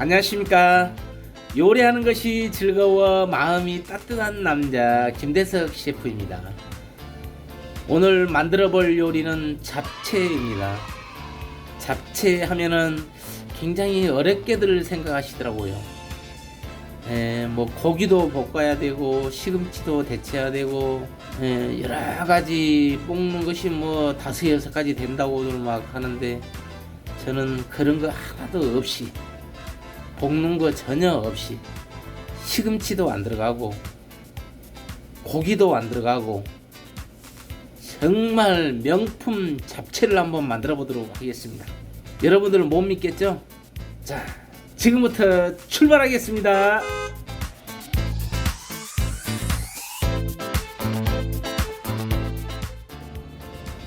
안녕하십니까. 요리하는 것이 즐거워 마음이 따뜻한 남자 김대석 셰프입니다. 오늘 만들어 볼 요리는 잡채입니다. 잡채 하면은 굉장히 어렵게들 생각하시더라고요. 에, 뭐 고기도 볶아야 되고 시금치도 데쳐야 되고 에, 여러 가지 볶는 것이 뭐 다섯 여섯 가지 된다고들 막 하는데 저는 그런 거 하나도 없이 볶는 거 전혀 없이 시금치도 안 들어가고 고기도 안 들어가고 정말 명품 잡채를 한번 만들어 보도록 하겠습니다. 여러분들은 못 믿겠죠? 자, 지금부터 출발하겠습니다.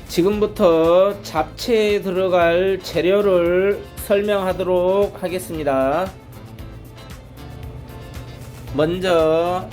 지금부터 잡채에 들어갈 재료를 설명하도록 하겠습니다. 먼저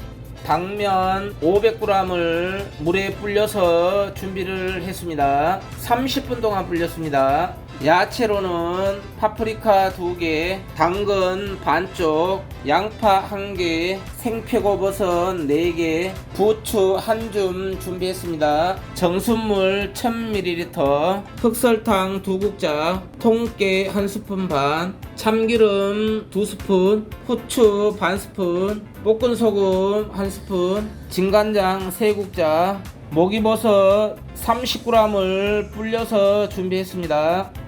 당면 500g을 물에 불려서 준비를 했습니다. 30분 동안 불렸습니다. 야채로는 파프리카 2개, 당근 반쪽, 양파 1개, 생표고버섯 4개, 부추 한 줌 준비했습니다. 정수물 1000ml, 흑설탕 2국자, 통깨 1스푼 반, 참기름 2스푼, 후추 반 스푼, 볶은 소금 1스푼, 진간장 3국자, 목이버섯 30g을 불려서 준비했습니다.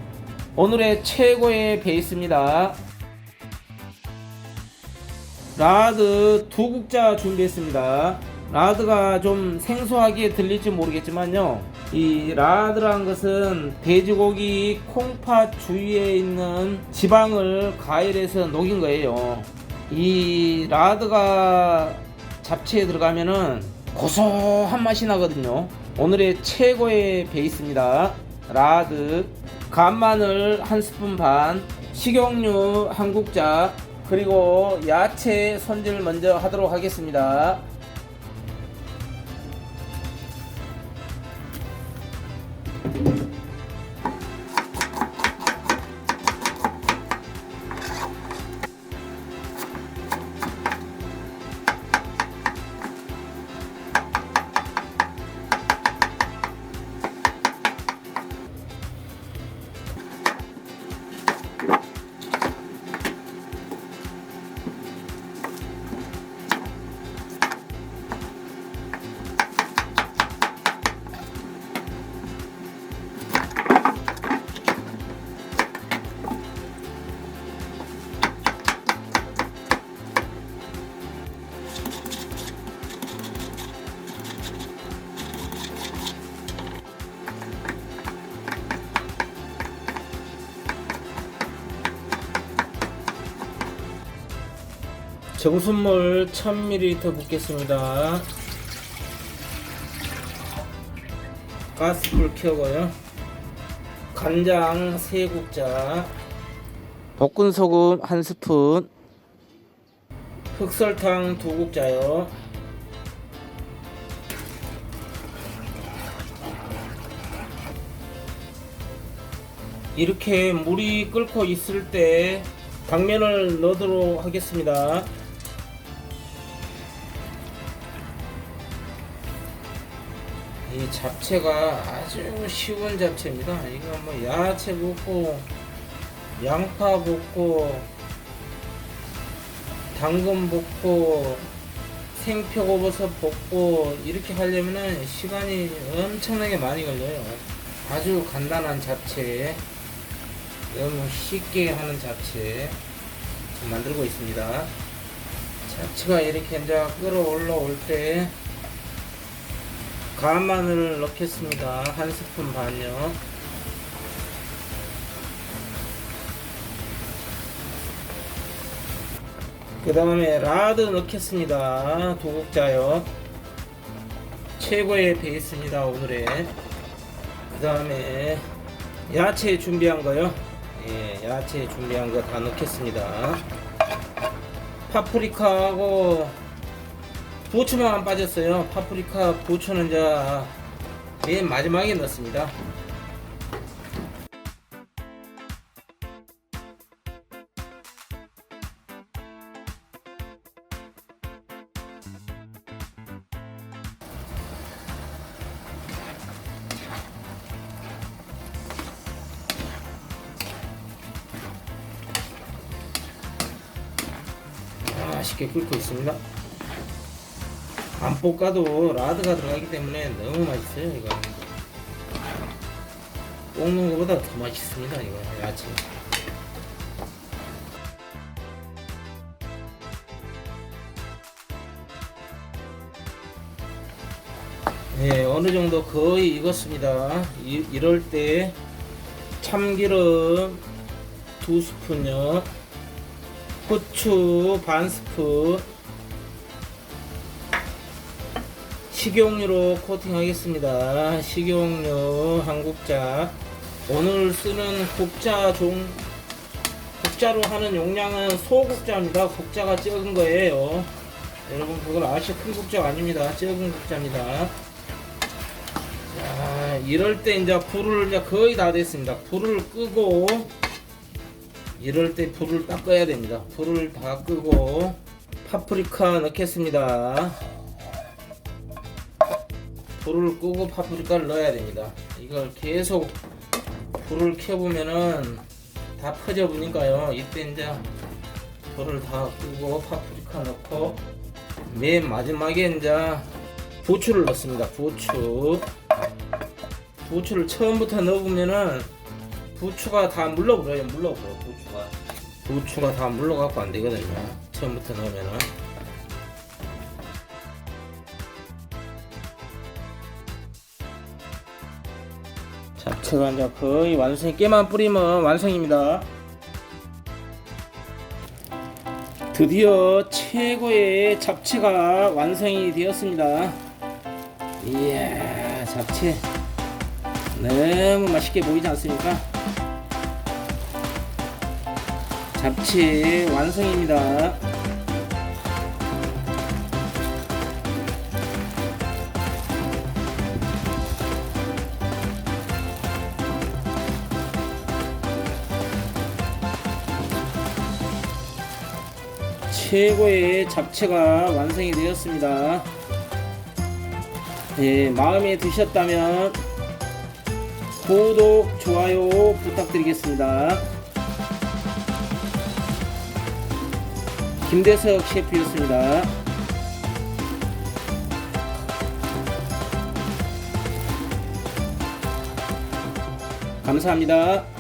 오늘의 최고의 베이스입니다. 라드 두 국자 준비했습니다. 라드가 좀 생소하게 들릴지 모르겠지만요. 이 라드란 것은 돼지고기 콩팥 주위에 있는 지방을 가열해서 녹인 거예요. 이 라드가 잡채에 들어가면은 고소한 맛이 나거든요. 오늘의 최고의 베이스입니다. 라드, 간마늘 한 스푼 반, 식용유 한 국자, 그리고 야채 손질 먼저 하도록 하겠습니다. 정수물 1000ml 붓겠습니다. 가스불 켜고요. 간장 3국자, 볶은 소금 1스푼, 흑설탕 2국자요. 이렇게 물이 끓고 있을 때 당면을 넣도록 하겠습니다. 이 잡채가 아주 쉬운 잡채입니다. 이거 뭐 야채 볶고 양파 볶고 당근 볶고 생표고버섯 볶고 이렇게 하려면은 시간이 엄청나게 많이 걸려요. 아주 간단한 잡채 너무 쉽게 하는 잡채 만들고 있습니다. 잡채가 이렇게 이제 끓어올라올 때 간마늘을 넣겠습니다. 한 스푼 반요. 그 다음에 라드 넣겠습니다. 두 국자요. 최고의 베이스입니다. 오늘의. 그 다음에 야채 준비한 거요. 예, 야채 준비한 거 다 넣겠습니다. 파프리카하고 부추만 안 빠졌어요. 파프리카 부추는 자맨 예, 마지막에 넣습니다. 아, 맛있게 끓고 있습니다. 안 볶아도 라드가 들어가기 때문에 너무 맛있어요 이거. 볶는 것보다 더 맛있습니다 이거 야채. 네, 어느 정도 거의 익었습니다. 이, 이럴 때 참기름 두 스푼요, 후추 반 스푼, 식용유로 코팅하겠습니다. 식용유 한 국자. 오늘 쓰는 국자 종 국자로 하는 용량은 소국자입니다. 국자가 적은 거예요. 여러분 그걸 아시 큰 국자가 아닙니다. 적은 국자입니다. 자, 이럴 때 이제 불을 이제 거의 다 됐습니다. 불을 끄고 이럴 때 불을 딱 꺼야 됩니다. 불을 다 끄고 파프리카 넣겠습니다. 불을 끄고 파프리카를 넣어야 됩니다. 이걸 계속 불을 켜보면은 다 퍼져 보니까요. 이때 이제 불을 다 끄고 파프리카 넣고 맨 마지막에 이제 부추를 넣습니다. 부추. 부추를 처음부터 넣어보면은 부추가 다 물러버려요. 물러버려 부추가. 부추가 다 물러갖고 안 되거든요. 처음부터 넣으면은. 이제 거의 완성이 깨만 뿌리면 완성입니다. 드디어 최고의 잡채가 완성이 되었습니다. 이야, 잡채 너무 맛있게 보이지 않습니까? 잡채 완성입니다. 최고의 잡채가 완성이 되었습니다. 예, 마음에 드셨다면 구독, 좋아요 부탁드리겠습니다. 김대석 셰프였습니다. 감사합니다.